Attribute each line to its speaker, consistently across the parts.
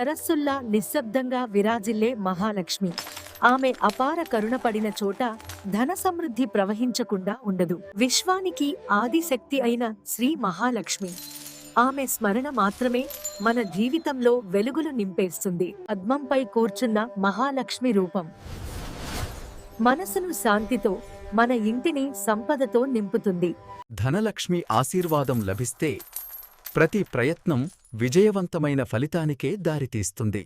Speaker 1: సరస్సుల్లా నిశ్శబ్దంగా విరాజిల్లే మహాలక్ష్మి. ఆమె అపార కరుణ పడిన చోట ధన సమృద్ధి ప్రవహించకుండా ఉండదు. విశ్వానికి ఆదిశక్తి అయిన శ్రీ మహాలక్ష్మి. ఆమె స్మరణ మాత్రమే మన జీవితంలో వెలుగులు నింపేస్తుంది. పద్మంపై కూర్చున్న మహాలక్ష్మి రూపం. మనసును శాంతితో మన ఇంటిని సంపదతో నింపుతుంది.
Speaker 2: ధనలక్ష్మి ఆశీర్వాదం లభిస్తే ప్రతి ప్రయత్నం విజయవంతమైన ఫలితానికే దారితీస్తుంది.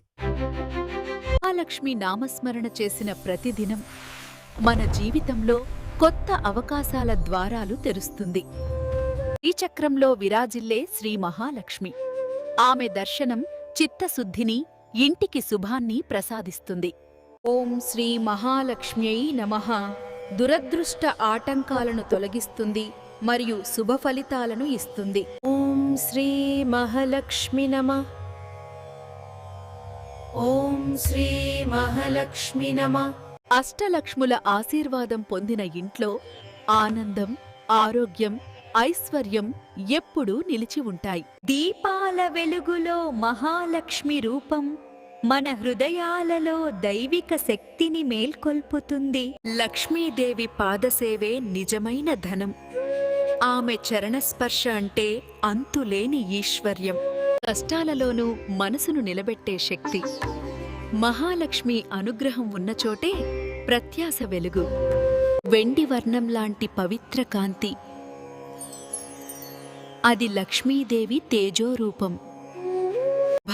Speaker 3: మహాలక్ష్మి నామస్మరణ చేసిన ప్రతిదినం మన జీవితంలో కొత్త అవకాశాల ద్వారాలు తెరుస్తుంది. ఈ చక్రంలో విరాజిల్లే శ్రీ మహాలక్ష్మి. ఆమె దర్శనం చిత్తశుద్ధిని ఇంటికి శుభాన్ని ప్రసాదిస్తుంది. ఓం శ్రీ మహాలక్ష్మ్యై నమః. దురదృష్ట ఆటంకాలను తొలగిస్తుంది మరియు శుభ ఫలితాలను ఇస్తుంది. ఓం శ్రీ మహాలక్ష్మి నమః. ఓం శ్రీ మహాలక్ష్మి నమ. అష్టలక్ష్ముల ఆశీర్వాదం పొందిన ఇంట్లో ఆనందం ఆరోగ్యం ఐశ్వర్యం ఎప్పుడూ నిలిచి ఉంటాయి.
Speaker 4: దీపాల వెలుగులో మహాలక్ష్మి రూపం మన హృదయాలలో దైవిక శక్తిని మేల్కొల్పుతుంది.
Speaker 3: లక్ష్మీదేవి పాదసేవే నిజమైన ధనం. ఆమె చరణస్పర్శ అంటే అంతులేని ఈశ్వర్యం. కష్టాలలోనూ మనసును నిలబెట్టే శక్తి. మహాలక్ష్మి అనుగ్రహం ఉన్నచోటే ప్రత్యాశ వెలుగు. వెండి వర్ణం లాంటి పవిత్ర కాంతి. అది లక్ష్మీదేవి తేజోరూపం.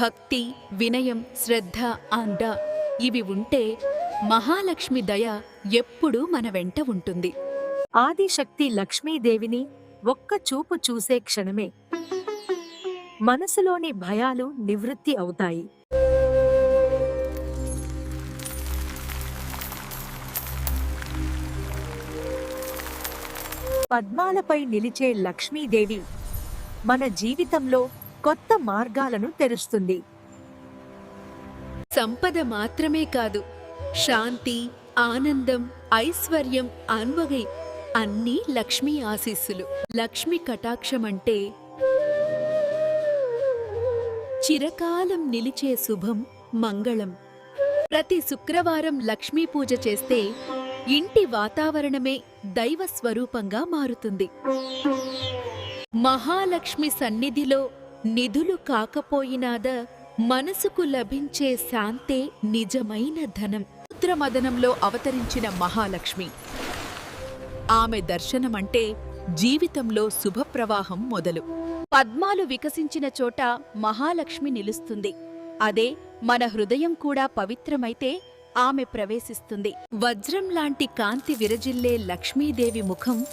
Speaker 3: భక్తి వినయం శ్రద్ధ అండ ఇవి ఉంటే మహాలక్ష్మి దయ ఎప్పుడూ మన వెంట ఉంటుంది.
Speaker 1: ఆదిశక్తి లక్ష్మీదేవిని ఒక్క చూపు చూసే క్షణమే మనసులోని భయాలు నివృత్తి అవుతాయి. పద్మాలపై నిలిచే లక్ష్మీదేవి మన జీవితంలో కొత్త మార్గాలను తెరుస్తుంది.
Speaker 3: సంపద మాత్రమే కాదు శాంతి ఆనందం ఐశ్వర్యం అన్వగై అన్నీ లక్ష్మీ ఆశీస్సులు. లక్ష్మి కటాక్షమంటే చిరకాలం నిలిచే శుభం మంగళం. ప్రతి శుక్రవారం లక్ష్మీ పూజ చేస్తే ఇంటి వాతావరణమే దైవ స్వరూపంగా మారుతుంది. మహాలక్ష్మి సన్నిధిలో నిధులు కాకపోయినాద మనసుకు లభించే శాంతే నిజమైన ధనం. రుద్రమదనంలో అవతరించిన మహాలక్ష్మి ఆమె దర్శనమంటే జీవితంలో శుభప్రవాహం మొదలు. పద్మాలు వికసించిన చోట మహాలక్ష్మి నిలుస్తుంది. అదే మన హృదయం కూడా పవిత్రమైతే ఆమె ప్రవేశిస్తుంది. వజ్రం లాంటి కాంతి విరజిల్లే లక్ష్మీదేవి ముఖం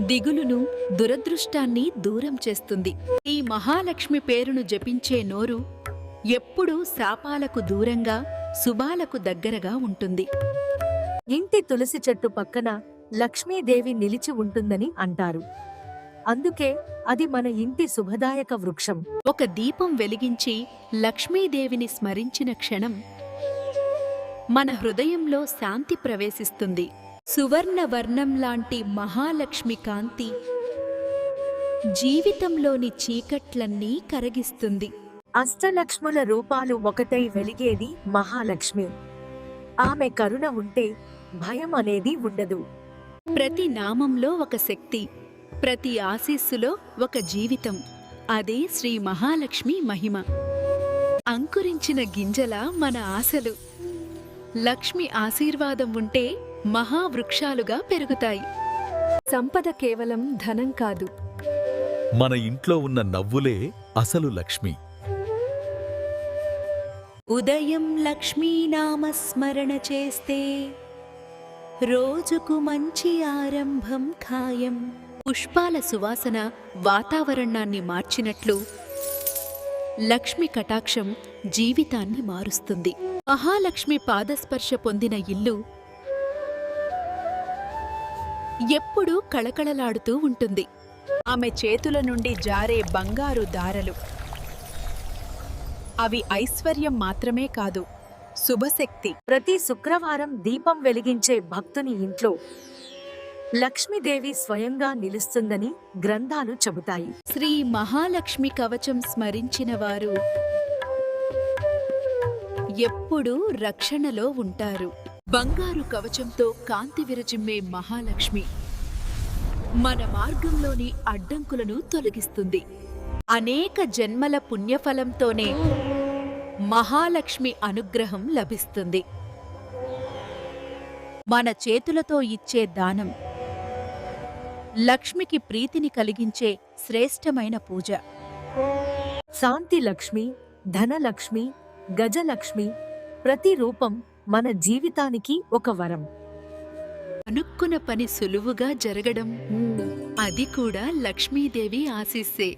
Speaker 3: దిగులును దురదృష్టాన్ని దూరం చేస్తుంది. ఈ మహాలక్ష్మి పేరును జపించే నోరు ఎప్పుడూ శాపాలకు దూరంగా శుభాలకు దగ్గరగా ఉంటుంది.
Speaker 1: ఇంటి తులసి చెట్టు పక్కన లక్ష్మీదేవి నిలిచి ఉంటుందని అంటారు. అందుకే అది మన ఇంటి శుభదాయక వృక్షం.
Speaker 3: ఒక దీపం వెలిగించి లక్ష్మీదేవిని స్మరించిన క్షణం మన హృదయంలో శాంతి ప్రవేశిస్తుంది. సువర్ణ వర్ణం లాంటి మహాలక్ష్మి కాంతి జీవితంలోని చీకట్లన్నీ కరగిస్తుంది.
Speaker 1: అష్టలక్ష్ముల రూపాలు ఒకటై వెలిగేది మహాలక్ష్మి. ఆమె కరుణ ఉంటే భయం అనేది ఉండదు.
Speaker 3: ప్రతి నామంలో ఒక శక్తి ప్రతి ఆశీస్సులో ఒక జీవితం. అదే శ్రీ మహాలక్ష్మి మహిమ. అంకురించిన గింజల మన ఆశలు. లక్ష్మి ఆశీర్వాదం ఉంటే మహావృక్షాలుగా పెరుగుతాయి. సంపద కేవలం ధనం కాదు.
Speaker 5: మన ఇంట్లో ఉన్న నవ్వులే అసలు లక్ష్మి.
Speaker 4: ఉదయం లక్ష్మీ నామస్మరణ చేస్తే రోజుకు మంచి ఆరంభం ఖాయం.
Speaker 3: పుష్పాల సువాసన వాతావరణాన్ని మార్చినట్లు లక్ష్మి కటాక్షం జీవితాన్ని మారుస్తుంది. మహాలక్ష్మి పాదస్పర్శ పొందిన ఇల్లు ఎప్పుడూ కళకళలాడుతూ ఉంటుంది. ఆమె చేతుల నుండి జారే బంగారు దారలు అవి ఐశ్వర్యం మాత్రమే కాదు శుభశక్తి.
Speaker 1: ప్రతి శుక్రవారం దీపం వెలిగించే భక్తుని ఇంట్లో లక్ష్మీదేవి స్వయంగా నిలుస్తుందని గ్రంథాలు చెబుతాయి.
Speaker 3: శ్రీ మహాలక్ష్మి కవచం స్మరించిన వారు ఎప్పుడూ రక్షణలో ఉంటారు. బంగారు కవచంతో కాంతి విరజిమ్మే మహాలక్ష్మి మన మార్గంలోని అడ్డంకులను తొలగిస్తుంది. అనేక జన్మల పుణ్యఫలంతోనే మహాలక్ష్మి అనుగ్రహం లభిస్తుంది. మన చేతులతో ఇచ్చే దానం. లక్ష్మికి ప్రీతిని కలిగించే శ్రేష్టమైన పూజ.
Speaker 1: శాంతి లక్ష్మి ధనలక్ష్మి గజలక్ష్మి ప్రతి రూపం మన జీవితానికి ఒక వరం.
Speaker 3: అనుక్కున్న పని సులువుగా జరగడం. అది కూడా లక్ష్మీదేవి ఆశీస్సే